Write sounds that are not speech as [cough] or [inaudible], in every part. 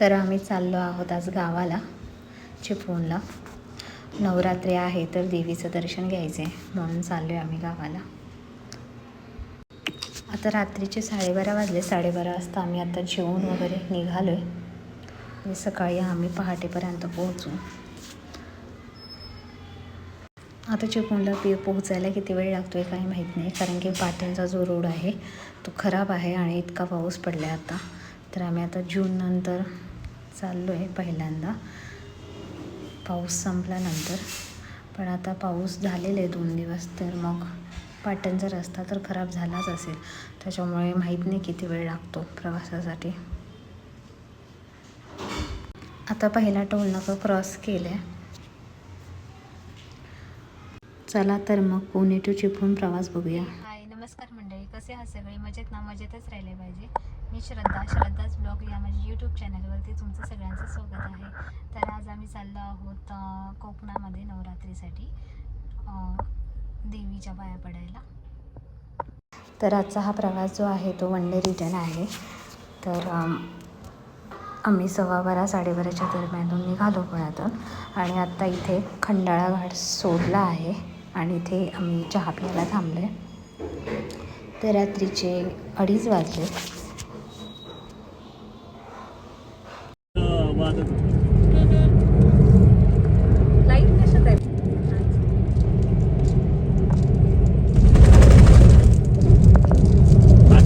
तर आम्ही चाललो आहोत आज गावाला चिपळूणला नवरात्री आहे तर देवीचं दर्शन घ्यायचं आहे म्हणून चाललो आहे आम्ही गावाला. आता रात्रीचे साडेबारा वाजले साडेबारा वाजता आम्ही आता जेवून वगैरे निघालो आहे सकाळी आम्ही पहाटेपर्यंत पोहोचू. आता चिपळूणला पी पोहोचायला किती वेळ लागतो आहे काही माहीत नाही कारण की पाट्यांचा जो रोड आहे तो खराब आहे आणि इतका पाऊस पडला आहे आता. तर आम्ही आता जूननंतर चाललो आहे पहिल्यांदा. पाऊस संपल्यानंतर. पण आता पाऊस झालेला आहे दोन दिवस तर मग पाट्यांचा रस्ता तर खराब झालाच असेल. त्याच्यामुळे माहीत नाही किती वेळ लागतो प्रवासासाठी. आता पहिला टोल नाका क्रॉस केलं आहे चला तर मग पुणे टू चिपळूण प्रवास बघूया. कसे आहात सगळे मजेत ना मजेतच राहिले पाहिजे. मी श्रद्धा श्रद्धाच ब्लॉग या माझ्या यूट्यूब चॅनलवरती तुमचं सगळ्यांचं स्वागत आहे. तर आज आम्ही चाललो आहोत कोकणामध्ये नवरात्रीसाठी देवीच्या पाया पडायला. तर आजचा हा प्रवास जो आहे तो वन डे रिटर्न आहे. तर आम्ही सव्वा बारा साडेबाराच्या दरम्यान निघालो पुण्यातून आणि आत्ता इथे खंडाळा घाट सोडला आहे आणि इथे आम्ही चहा प्यायला थांबलो आहे तर रात्रीचे अडीच वाजले. हा?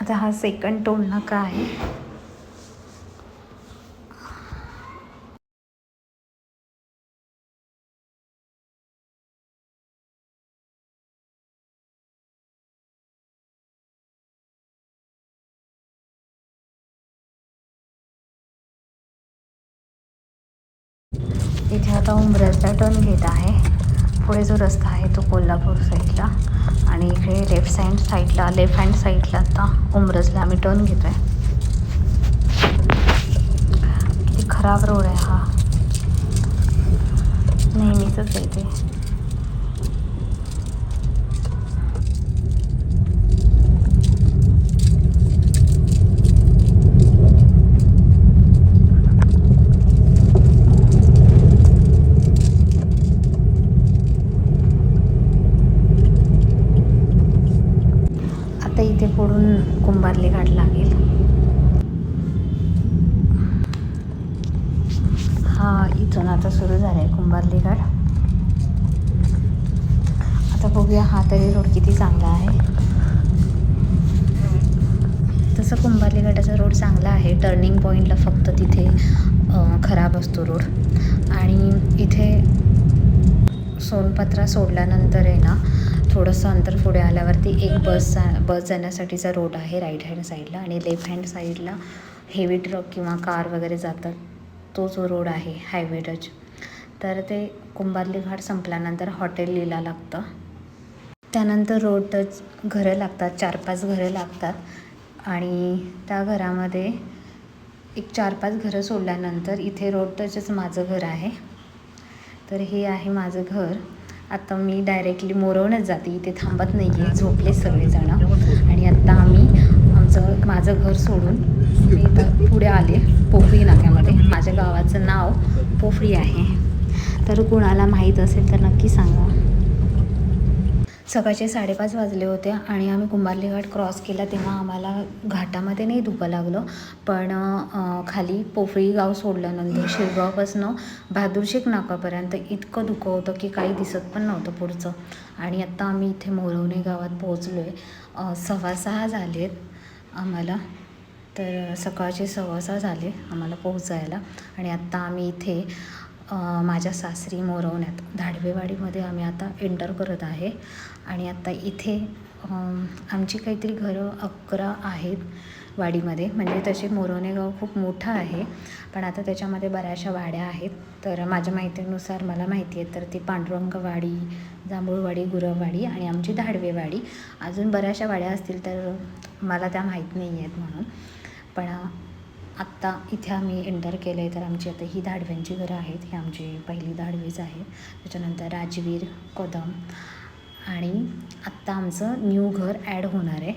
आता हा सेकंड टोल नाका आहे. इथे आता उंबरजला टर्न घेत आहे. पुढे जो रस्ता आहे तो कोल्हापूर साईडला. आणि इकडे लेफ्ट हँड साईडला लेफ्ट हँड साईडला आता उमरजला आम्ही टर्न घेतो आहे किती खराब रोड आहे हा. नेहमीच आहे ते. आता कुंभारली घाट लागेल. हा इथून आता सुरू झाला आहे कुंभारली घाट आता बघूया हा तरी रोड किती चांगला आहे. तसं कुंभारली घाटाचा रोड चांगला आहे. टर्निंग पॉईंटला फक्त तिथे खराब असतो रोड. आणि इथे सोनपत्रा सोडल्यानंतर आहे ना थोडंसं अंतर पुढे आल्यावरती एक बस जा- बस जाण्यासाठीचा रोड आहे राईट हँड साईडला आणि लेफ्ट हँड साईडला हेवी ट्रक किंवा कार वगैरे जातात. तो जो रोड आहे हायवे टच तर ते कुंभारली घाट संपल्यानंतर हॉटेल लिहिला लागतं. त्यानंतर रोड टच घरं लागतात चार पाच घरं लागतात. आणि त्या घरामध्ये एक चार पाच घरं सोडल्यानंतर इथे रोड टचच माझं घर आहे. तर हे आहे माझं घर. आता मी डायरेक्टली मोरवणच जाते इथे थांबत नाही आहे झोपले सगळेजणं. आणि आत्ता आम्ही आमचं माझं घर सोडून मी इथं पुढे आले पोफळी नाक्यामध्ये. माझ्या गावाचं नाव पोफळी आहे. तर कुणाला माहीत असेल तर नक्की सांगा. सकाळचे साडेपाच वाजले होते आणि आम्ही कुंभारली घाट क्रॉस केला तेव्हा आम्हाला घाटामध्ये नाही धुकं लागलं. पण खाली पोफळी गाव सोडल्यानंतर शिरगावपासनं बहादूरशेख नाकापर्यंत इतकं धुकं होतं की काही दिसत पण नव्हतं पुढचं. आणि आत्ता आम्ही इथे मोरवणे गावात पोहोचलो आहे सव्वा सहा झाले आहेत आम्हाला. तर सकाळचे सव्वा सहा झाले आम्हाला पोहोचायला. आणि आत्ता आम्ही इथे माझ्या सासरी मोरवण्यात धाडवेवाडीमध्ये आम्ही आता एंटर करत आहे. आणि आता इथे आमची काहीतरी घरं अकरा आहेत वाडीमध्ये. म्हणजे तसे मोरवणे गाव खूप मोठं आहे. पण आता त्याच्यामध्ये बऱ्याचशा वाड्या आहेत. तर माझ्या माहितीनुसार मला माहिती आहे तर ती पांडुरंगवाडी जांभूळवाडी गुरववाडी आणि आमची धाडवेवाडी. अजून बऱ्याचशा वाड्या असतील तर मला त्या माहीत नाही आहेत म्हणून. पण आत्ता इथे आम्ही एंटर केलं आहे तर आमची आता ही धाडव्यांची घरं आहेत. ही आमची पहिली धाडवीच आहे. त्याच्यानंतर राजवीर कदम आणि आत्ता आमचं न्यू घर ॲड होणार आहे.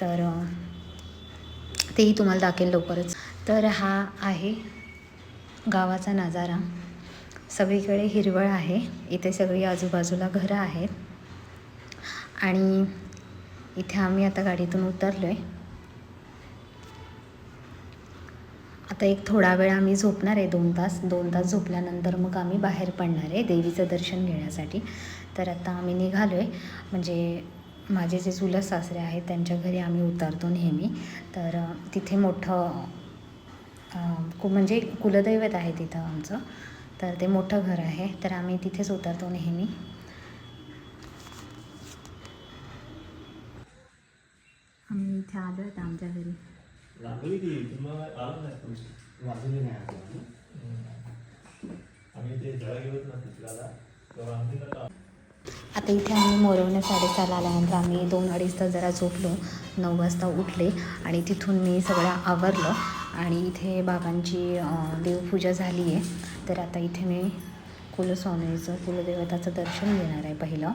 तर तेही तुम्हाला दाखेल लवकरच. तर हा आहे गावाचा नजारा. सगळीकडे हिरवळ आहे. इथे सगळी आजूबाजूला घरं आहेत. आणि इथे आम्ही आता गाडीतून उतरलो आहे आता एक थोडा वेळ आम्ही झोपणार आहे. दोन तास दोन तास झोपल्यानंतर मग आम्ही बाहेर पडणार आहे देवीचं दर्शन घेण्यासाठी. तर आता आम्ही निघालो आहे म्हणजे माझे जे चुलत सासरे आहेत त्यांच्या घरी आम्ही उतरतो नेहमी. तर तिथे मोठं कु म्हणजे कुलदैवत आहे तिथं आमचं. तर ते मोठं घर आहे. तर आम्ही तिथेच उतरतो नेहमी. आम्ही इथे आलो आहेत आमच्या घरी. आता इथे आम्ही मोरवणे साडेसहाला आल्यानंतर आम्ही दोन अडीच तास जरा झोपलो. नऊ वाजता उठले आणि तिथून मी सगळं आवरलं. आणि इथे बाबांची देवपूजा झाली आहे तर आता इथे मी कुलस्वामीचं कुलदेवताचं दर्शन घेणार आहे पहिलं.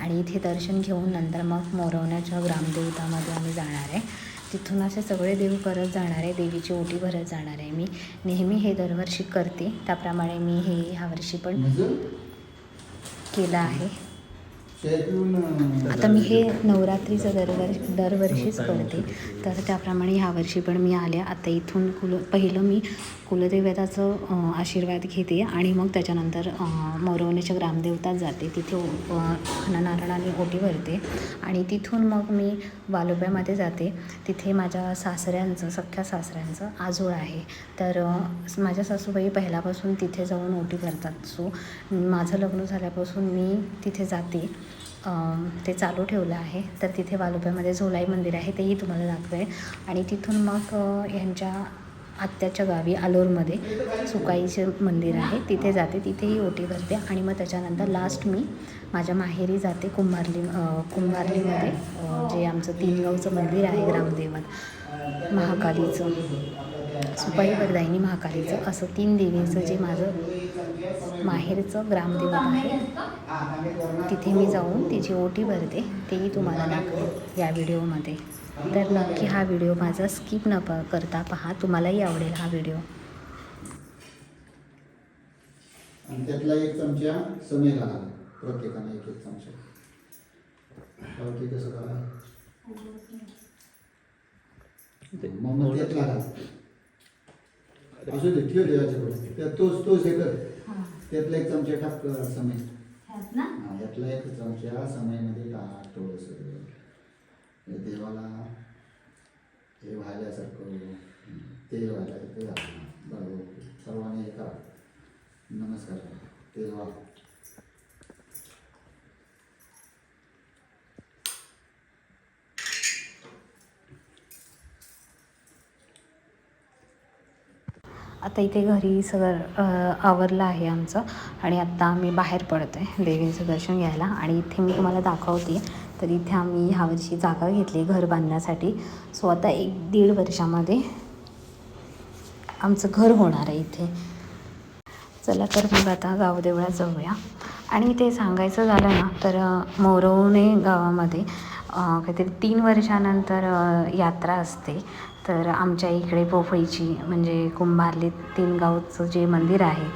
आणि इथे दर्शन घेऊन नंतर मग मोरवण्याच्या ग्रामदेवतामध्ये आम्ही जाणार आहे. तिथून असे सगळे देव करत जाणार आहे. देवीची ओटी भरत जाणार आहे मी. नेहमी हे दरवर्षी करते. त्याप्रमाणे मी हे ह्यावर्षी पण म्हणजे? केलं आहे. आता मी हे नवरात्रीचं दरवर दरवर्षीच करते. तर त्याप्रमाणे ह्यावर्षी पण मी आले आता इथून कुल पहिलं मी कुलदेवताचं आशीर्वाद घेते आणि मग त्याच्यानंतर मौरवणीच्या ग्रामदेवतात जाते. तिथे अं, नारळाने ओटी भरते आणि तिथून मग मी वालोब्यामध्ये जाते. तिथे माझ्या सासऱ्यांचं सख्ख्या सासऱ्यांचं आजोळ आहे. तर माझ्या सासूबाई पहिल्यापासून तिथे जाऊन ओटी भरतात. सो माझं लग्न झाल्यापासून मी तिथे जाते. ते चालू ठेवलं आहे. तर तिथे वालोब्यामध्ये झोलाई मंदिर आहे तेही तुम्हाला दाखवेल. आणि तिथून मग ह्यांच्या आत्याच्या गावी आलोरमध्ये सुकाईचे मंदिर आहे. तिथे जाते तिथेही ओटी भरते आणि मग त्याच्यानंतर लास्ट मी माझ्या माहेरी जाते कुंभारली कुंभारलीमध्ये जे आमचं तीनगावचं मंदिर आहे ग्रामदेवत. महाकालीचं. सुपाई वरदायिनी महाकालीचं. असं तीन देवीचं जे माझं माहेरचं ग्रामदेवत आहे. तिथे मी जाऊन तिची ओटी भरते. तेही तुम्हाला दाखवेल या व्हिडिओमध्ये. तर नक्की हा व्हिडिओ माझा स्किप न प करता पहा. तुम्हालाही आवडेल हा व्हिडिओ. आणि त्यातला एक चमचा समय घाला प्रत्येकाने एक एक चमचा. कसं करा मग मग त्यातला घाला असू दे ठेव दे याच्याकडे त्या तोच तोच हे कर. त्यातला एक चमचा टाक अं, समय हा, यातला एक चमचा समयमध्ये टाक थोडस. म्हणजे देवाला हे व्हायल्यासारखं तेल व्हायल्यासारखं घाला बरोबर. सर्वांनी हे करा. नमस्कार. करा तेल आता इथे घरी सगळं आवरलं आहे आमचं. आणि आत्ता आम्ही बाहेर पडतो. आहे देवीचं दर्शन घ्यायला. आणि इथे मी तुम्हाला दाखवते. तर इथे आम्ही ह्यावर्षी जागा घेतली घर बांधण्यासाठी. सो आता एक दीड वर्षामध्ये आमचं घर होणार आहे इथे. चला तर मग आता गावदेवळा जाऊया. आणि ते सांगायचं झालं ना तर मोरवणे गावामध्ये काहीतरी तीन वर्षानंतर यात्रा असते. तर आमच्या इकडे पोफळीची म्हणजे कुंभारली तीन गावचं जे मंदिर आहे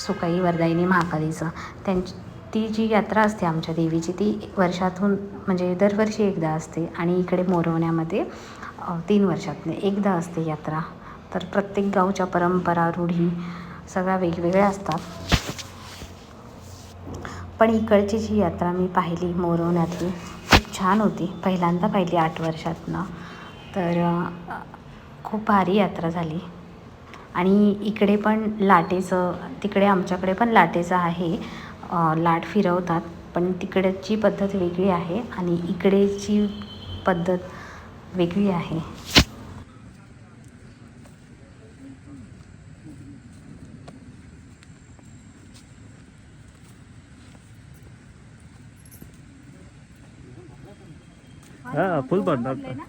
सुकाई वरदायिनी महाकालीचं त्यांची ती जी यात्रा असते आमच्या देवीची ती वर्षातून म्हणजे दरवर्षी एकदा असते आणि इकडे मोरवण्यामध्ये तीन वर्षातून एकदा असते यात्रा. तर प्रत्येक गावच्या परंपरा रूढी सगळ्या वेगवेगळ्या असतात. पण इकडची जी यात्रा मी पाहिली मोरवण्यातली खूप छान होती. पहिल्यांदा पाहिली आठ वर्षातनं. तर खूप भारी यात्रा झाली. आणि इकडे पण लाटेचं तिकडे आमच्याकडे पण लाटेचं आहे. लाट फिरवतात. पण तिकडची पद्धत वेगळी आहे आणि इकडेची पद्धत वेगळी आहे. हा फुल भरणार बघायला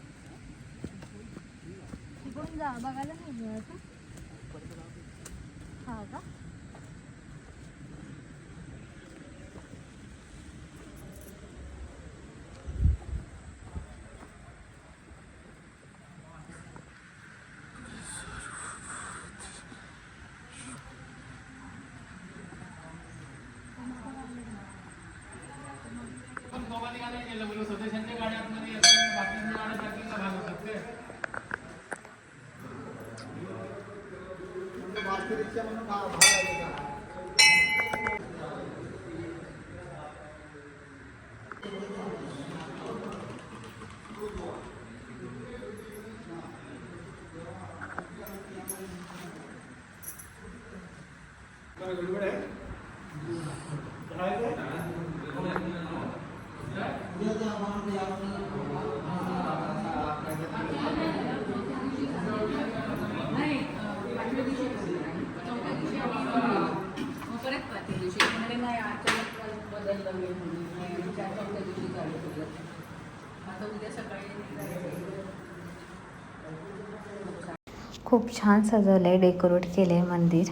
खूप छान सजवलं आहे डेकोरेट केलं आहे मंदिर.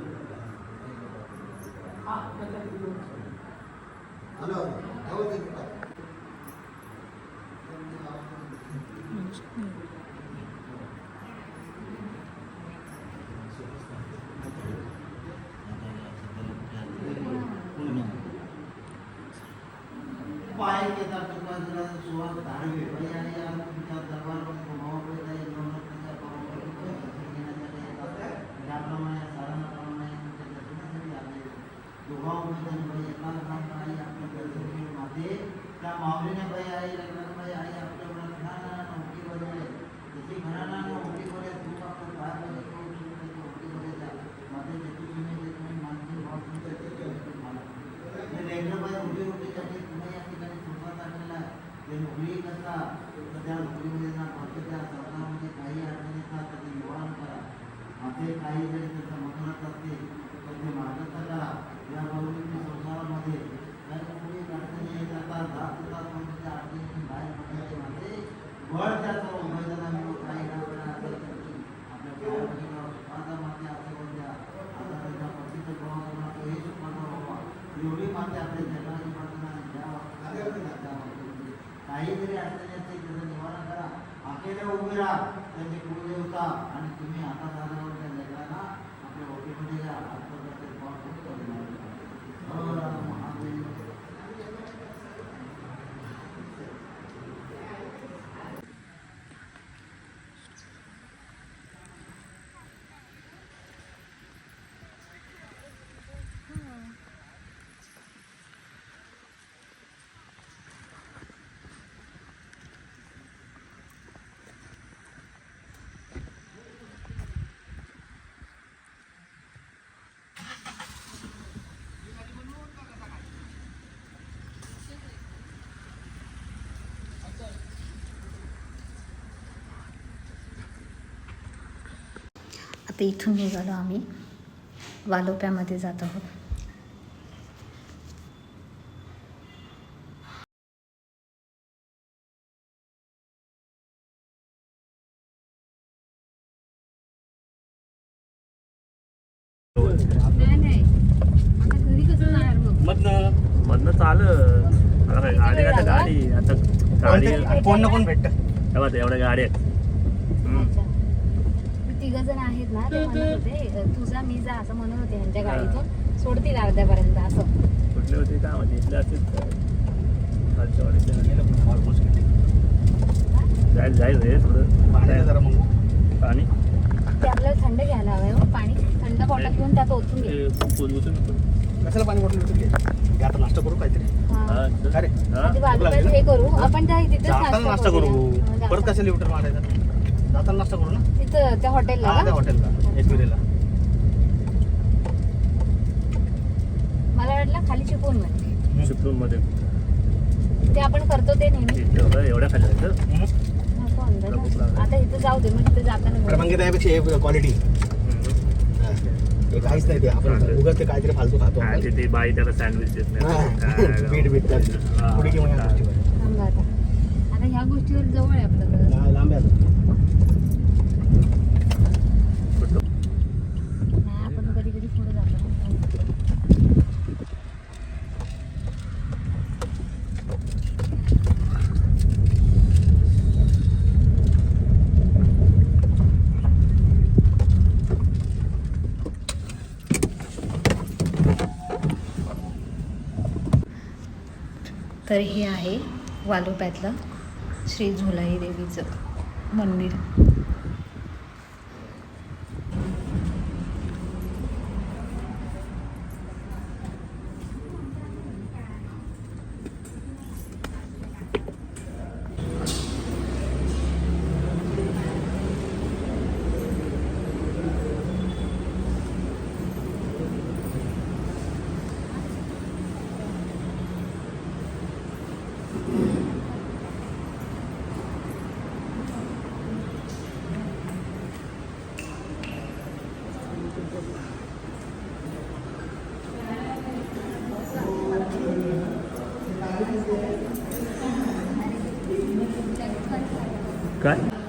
काही जरी अडचणी असतील त्याचं निवारण करा अकेले उभे राहा. त्यांचे कुलदेवता आणि तुम्ही आता झाल्यावर त्या लेकरांना आपल्या ओटीमध्ये या आत्महत्या आता इथून निघालो आम्ही. वालोप्यामध्ये जात आहोत. मधनं? मधनं चालत आता काय गाडी आता गाडी कोण ना कोण? भेटत तेव्हा ते एवढ्या गाड्या आहेत. ना ते म्हणत होते तुझा मी जा असं म्हणत होते यांच्या गाडीतून. सोडतील अर्ध्यापर्यंत असं. कुठले होते काय माहिती इथले रे थोडं. जरा मग. ते पाणी आपल्याला थंड घ्यायला हवंय हो पाणी. थंड बॉटल घेऊन त्यात ओतून घे. पण. कशाला पाणी बॉटल घे आता नाश्ता करू काहीतरी. हा. अरे करू. आपण त्या तिथेच जाताना नाश्ता करू. परत कशाला लिटर मारायचा? जाताना नाश्ता करू ना. तिथं त्या हॉटेलला हा त्या? हॉटेलला मला वाटलं खाली चिपळूणमध्ये चिपळूणमध्ये ते आपण करतो ते नेहमी एवढ्या खाली जायचं नको अंदाज. आता इथं जाऊ दे मग तिथे जाताना तर बघू. मग त्यापेक्षा क्वालिटी. हे काहीच नाही ते आपण. उगाच ते काहीतरी फालतू खातो हा, आपण. ते- बाई त्याला सँडविच देत नाही बीट [laughs] बीट. हा. पुढे किंवा या गोष्टीवर. थांबा आता आता ह्या गोष्टीवर जवळ आहे आपलं घर. लांब आहे. नाही आपण कधी कधी पुढे जातो तर हे आहे वालोप्यातलं श्री झुलाई देवीचं मंदिर. काय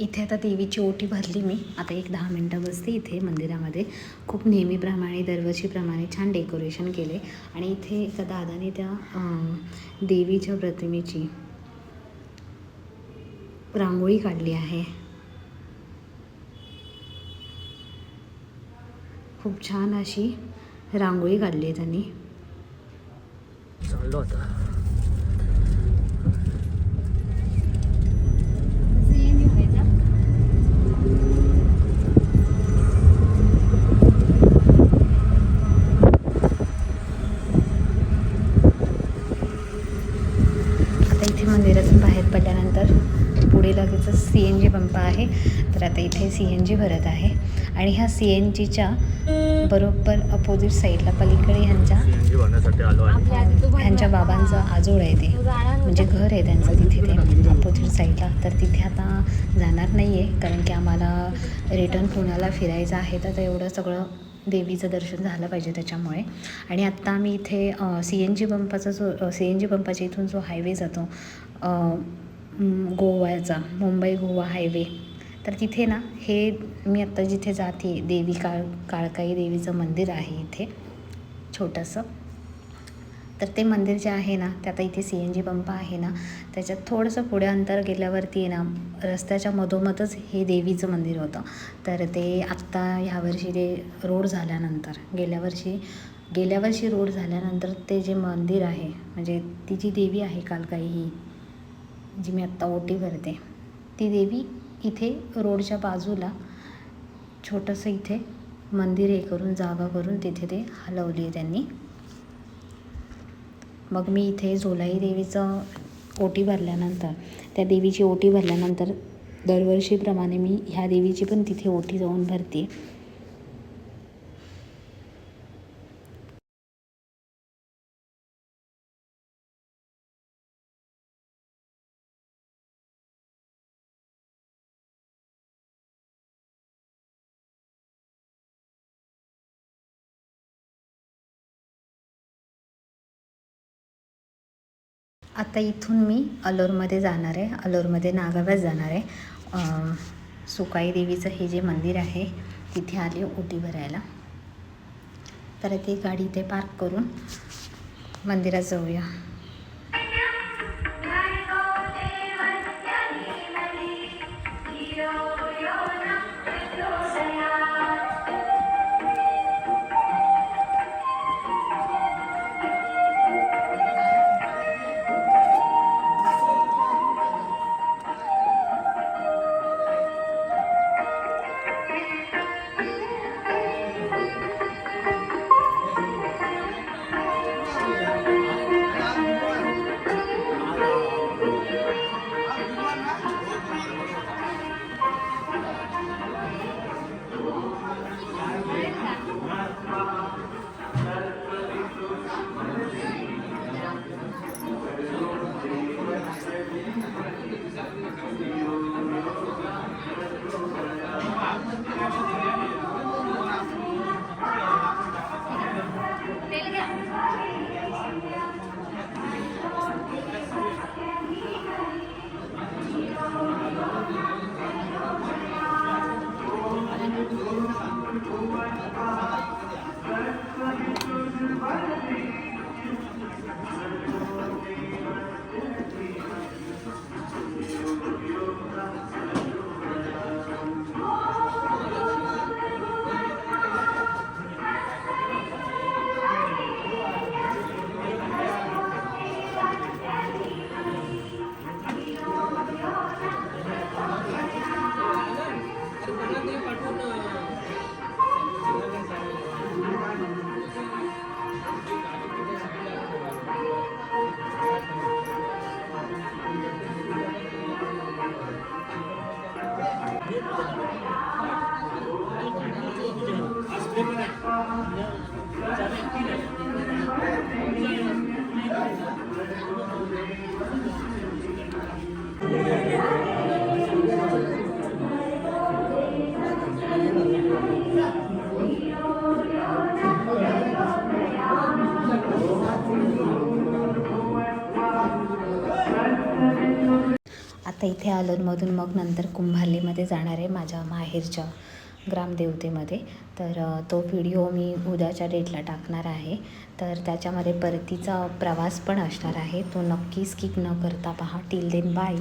इथे आता देवीची ओटी भरली मी. आता एक दहा मिनटं बसते इथे मंदिरामध्ये. खूप नेहमीप्रमाणे दरवर्षीप्रमाणे छान डेकोरेशन केले. आणि इथे एका दादाने त्या देवीच्या प्रतिमेची रांगोळी काढली आहे. खूप छान अशी रांगोळी काढली आहे त्यांनी. चाललो आता. मंदिरातून बाहेर पडल्यानंतर पुढे लगेचच सी एन जी पंप आहे. तर आता इथे सी एन जी भरत आहे. आणि ह्या सी एन जीच्या बरोबर अपोजिट साईडला पलीकडे ह्यांच्या ह्यांच्या बाबांचं आजोळ आहे ते. म्हणजे घर आहे त्यांचं तिथे ते [laughs] अपोजिट साईडला तर तिथे आता जाणार नाही आहे कारण की आम्हाला रिटर्न पुण्याला फिरायचं आहे. तर एवढं सगळं देवीचं दर्शन झालं पाहिजे त्याच्यामुळे. आणि आत्ता आम्ही इथे सी एन जी पंपाचा जो सी एन जी पंपाच्या इथून जो हायवे जातो गोव्याचा मुंबई गोवा हायवे तर तिथे ना हे मी आत्ता जिथे जाते देवी काळ काळकाई देवीचं मंदिर आहे इथे छोटंसं. तर ते मंदिर जे आहे ना ते आता इथे सी एन जी पंप आहे ना त्याच्यात थोडंसं पुढे अंतर गेल्यावरती आहे ना रस्त्याच्या मधोमधच हे देवीचं मंदिर होतं. तर ते आत्ता ह्यावर्षी ते रोड झाल्यानंतर गेल्या वर्षी गेल्या वर्षी रोड झाल्यानंतर ते जे मंदिर आहे म्हणजे ती जी देवी आहे कालकाई ही जी मी आत्ता ओटी भरते ती देवी इथे रोडच्या बाजूला छोटंसं इथे मंदिर हे करून जागा करून तिथे ते हलवली आहे त्यांनी. मग मी इथे झोलाई देवीचं ओटी भरल्यानंतर त्या देवीची ओटी भरल्यानंतर दरवर्षीप्रमाणे मी ह्या देवीची पण तिथे ओटी जाऊन भरते. आता इथून मी अलोरमध्ये जाणार आहे. अलोरमध्ये नागाव्यात जाणार आहे. सुकाई देवीचं हे जे मंदिर आहे तिथे आले ओटी भरायला. तर ती गाडी इथे पार्क करून मंदिरात जाऊया. इथे आलोनमधून मग नंतर कुंभारलीमध्ये जाणार आहे माझ्या माहेरच्या ग्रामदेवतेमध्ये. तर तो व्हिडिओ मी उद्याच्या डेटला टाकणार आहे. तर त्याच्यामध्ये परतीचा प्रवास पण असणार आहे. तो नक्की स्किप न करता पहा. Till then bye.